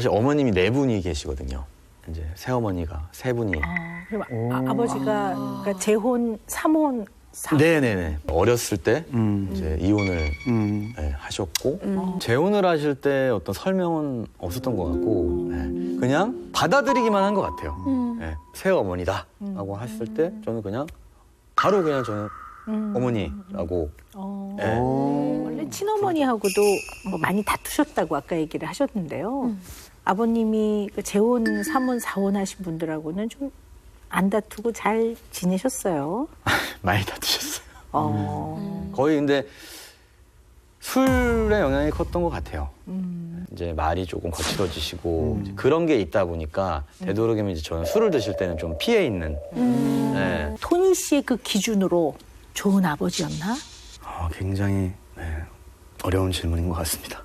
사실 어머님이 네 분이 계시거든요. 이제 새어머니가 세 분이. 아, 그럼 아, 버지가 그러니까 재혼, 삼혼, 사. 네네네. 어렸을 때 음. 이제 이혼을 음. 네, 하셨고 재혼을 하실 때 어떤 설명은 없었던 것 같고 네, 그냥 받아들이기만 한 것 같아요. 네, 새어머니다 하고 했을 때 저는 그냥 바로 그냥 저는 어머니라고 어. 네. 원래 친어머니하고도 뭐 많이 다투셨다고 아까 얘기를 하셨는데요. 아버님이 그 재혼, 삼혼, 사혼 하신 분들하고는 좀 안 다투고 잘 지내셨어요. 많이 다투셨어요. 어. 거의 근데 술의 영향이 컸던 것 같아요. 음. 이제 말이 조금 거칠어지시고 이제 그런 게 있다 보니까 되도록이면 이제 저는 술을 드실 때는 좀 피해 있는. 네. 토니 씨의 그 기준으로 좋은 아버지였나? 아, 굉장히 네, 어려운 질문인 것 같습니다.